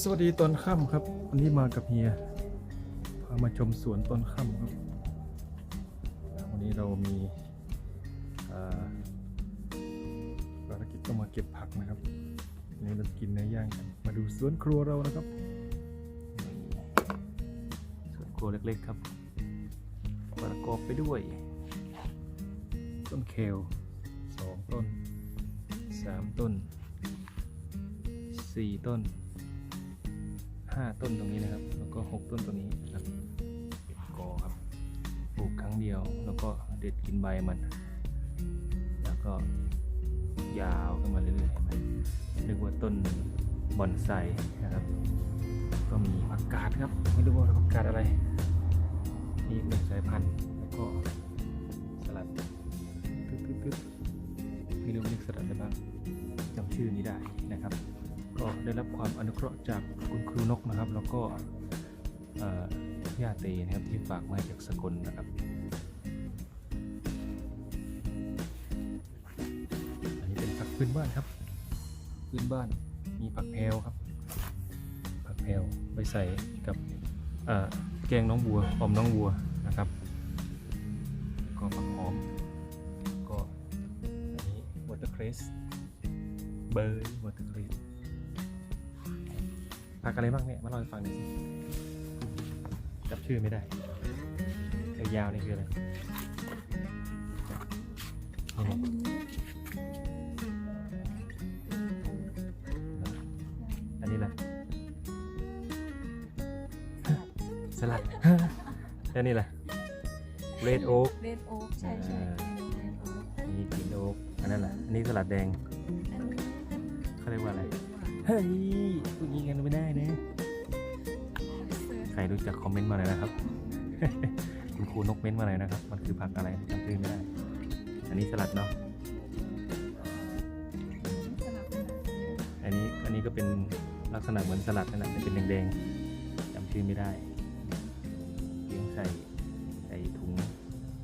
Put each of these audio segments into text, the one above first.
สวัสดีตอนค่ำครับ วันนี้มากับเฮีย พามาชมสวนตอนค่ำครับ วันนี้เรามีอ่าภารกิจต้องมาเก็บผักนะครับวันนี้เราจะกินเนื้อย่างกัน มาดูสวนครัวเรานะครับ สวนครัวเล็กๆครับ ประกอบไปด้วย ต้นเคลสองต้นสามต้นสี่ต้น ห้าต้นตรงนี้นะครับ แล้วก็หกต้นตรงนี้นะครับเป็นกอครับปลูกครั้งเดียว แล้วก็เด็ดกินใบมัน แล้วก็ยาวขึ้นมาเรื่อยๆเห็นไหมนึกว่าต้นบอนไซนะครับก็มีผักกาดครับ ไม่รู้ว่าผักกาดอะไร นี่หนึ่งสายพันธุ์ ได้รับความอนุเคราะห์จากคุณครูนกนะครับ แล้วก็เอ่อย่าเตนะครับที่ฝากมาจากสกลนะครับ อันนี้เป็นผักพื้นบ้านครับ พื้นบ้านมีผักแพรวครับ ผักแพรวไปใส่กับแกงน้องบัวออมน้องบัวนะครับ ก็ผักหอม ก็อันนี้วอเตอร์เครสเบอร์วอเตอร์เครส ผักอะไรบ้างเนี่ยมาเล่าให้ฟังหน่อยสิจับชื่อไม่ได้ยาวๆนี่คืออะไรนี่นี่อันนี้แหละสลัดแล้วนี่แหละเรดโอ๊กเรดโอ๊กใช่ใช่อ่าเรดโอ๊กนี่กินโอ๊กอันนั้นแหละอันนี้สลัดแดงเขาเรียกว่าอะไร เฮ้ยพูดงี้กันไม่ได้นะ ใครรู้จักคอมเมนต์มาเลยนะครับ คุณครูนกเม้นต์มาเลยนะครับ มันคือผักอะไรจำชื่อไม่ได้ อันนี้สลัดเนาะ อันนี้อันนี้ก็เป็นลักษณะเหมือนสลัดนั่นแหละแต่เป็นแดงๆจำชื่อไม่ได้เลี้ยงใส่ใส่ถุง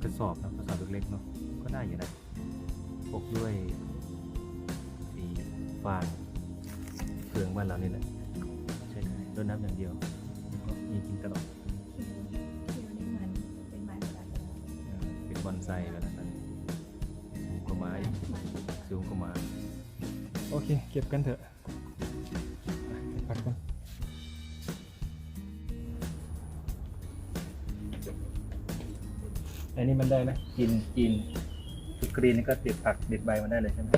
กระสอบนะกระสอบเล็กๆเนาะ ก็ได้อยู่นะปกด้วยสีฟาง ฟืองบ้านเรานี่แหละใช่ได้รดน้ำอย่างเดียวก็มีกินตลอดเขียวนี่มันเป็นไม้ประดับแล้วเออเป็นบอนไซไปแล้วตอนนี้สูงกว่าไม้มันสูงกว่าไม้โอเค เก็บกันเถอะไปเก็บผักก่อนอันนี้มันได้ไหมกินกินคือกรีนนี่ก็เด็ดผักเด็ดใบมันได้เลยใช่ไหม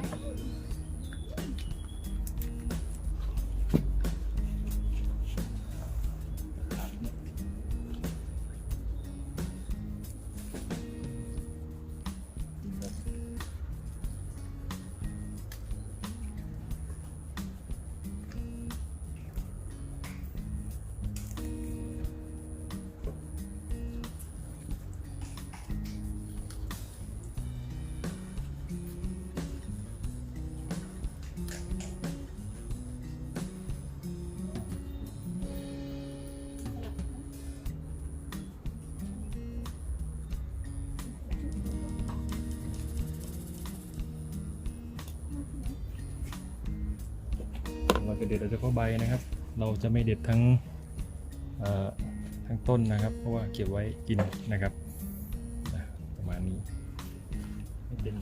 จะเด็ดเราเฉพาะใบนะครับ เราจะไม่เด็ดทั้งทั้งต้นนะครับ เพราะว่าเก็บไว้กินนะครับประมาณนี้ไม่เป็น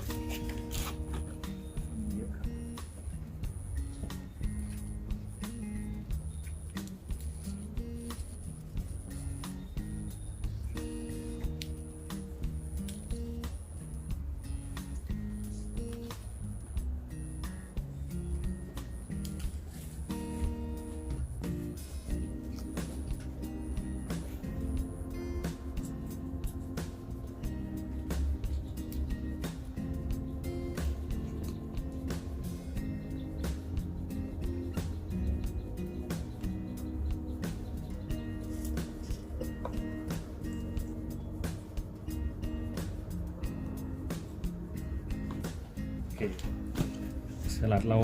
สลัดเรา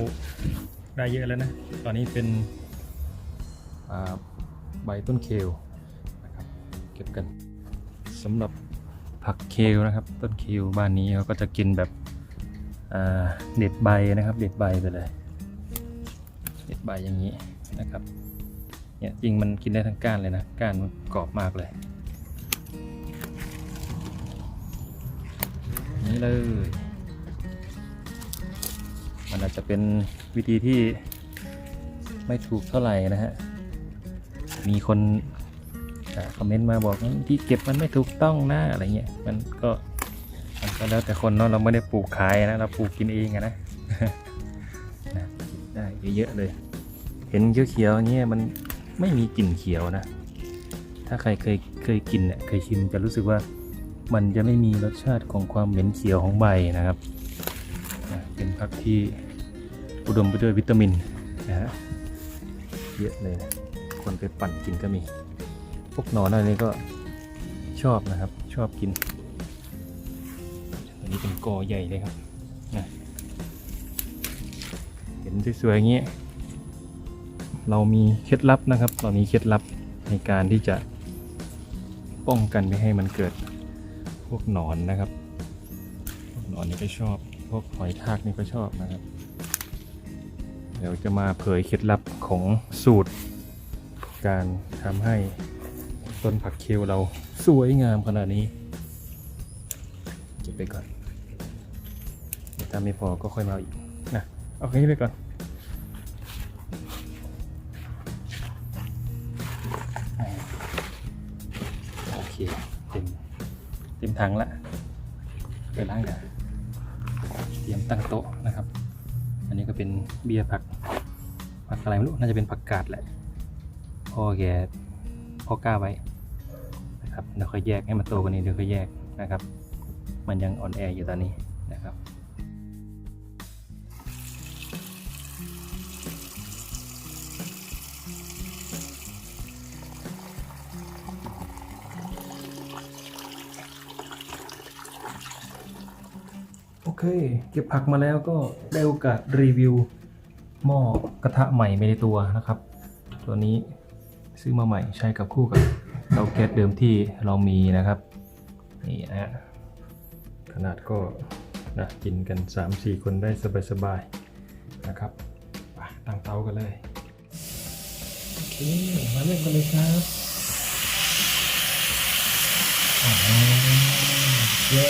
ได้เยอะแล้วนะ ตอนนี้เป็นใบต้นเคลนะครับเก็บกันสำหรับผักเคลนะครับ ต้นเคลบ้านนี้เขาก็จะกินแบบเด็ดใบนะครับ เด็ดใบไปเลย เด็ดใบอย่างนี้นะครับเนี่ยจริงมันกินได้ทั้งก้านเลยนะก้านมันกรอบมากเลยนี่เลย มันอาจจะเป็นวิธีที่ไม่ถูกเท่าไหร่นะฮะ มีคนคอมเมนต์มาบอกว่าที่เก็บมันไม่ถูกต้องนะอะไรเงี้ย มันก็มันก็แล้วแต่คนเนาะเราไม่ได้ปลูกขายนะเราปลูกกินเองอะนะได้เยอะๆเลย เห็นเขียวๆอย่างเงี้ยมันไม่มีกลิ่นเขียวนะ ถ้าใครเคยเคยกินเนี่ยเคยชิมจะรู้สึกว่ามันจะไม่มีรสชาติของความเหม็นเขียวของใบนะครับ เป็นผักที่ อุดมไปด้วยวิตามินนะฮะเยอะเลยนะคนไปปั่นกินก็มี พวกหนอนอะไรนี้ก็ชอบนะครับ ชอบกินอันนี้เป็นกอใหญ่เลยครับนะเห็นสวยๆอย่างเงี้ยเรามีเคล็ดลับนะครับ เรามีเคล็ดลับในการที่จะป้องกันไม่ให้มันเกิดพวกหนอนนะครับ พวกหนอนนี่ก็ชอบ พวกหอยทากนี่ก็ชอบนะครับ เดี๋ยวจะมาเผยเคล็ดลับของสูตร การทำให้ต้นผักเคลเราสวยงามขนาดนี้เก็บไปก่อนถ้าไม่พอก็ค่อยมาอีกนะเอาแค่นี้ไปก่อนโอเคเต็มเต็มถังละไปล้างเดี๋ยวเตรียมตั้งโต๊ะนะครับ นนี้ก็เป็นเบียร์ผักผักอะไรไม่รู้น่าจะเป็นผักกาดแหละพ่อแกพ่อกล้าไว้นะครับเดี๋ยวค่อยแยกให้มันโตกว่านี้เดี๋ยวค่อยแยกนะครับ มันยังอ่อนแออยู่ตอนนี้ เคเก็บผักมาแล้วก็ได้โอกาสรีวิว หม้อกระทะใหม่ไปในตัวนะครับ ตัวนี้ซื้อมาใหม่ใช้กับคู่กับเตาแก๊สเดิมที่เรามีนะครับนี่นะฮะขนาดก็นะกินกัน 3-4 คนได้สบายๆนะครับไปตั้งเตากันเลยโอเคมาเริ่มกันเลยครับอ๋อเย้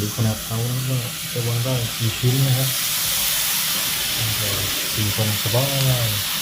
ดู ขนาดเขาแล้วก็จะวางได้กี่ชิ้นนะครับสี่คนสบาย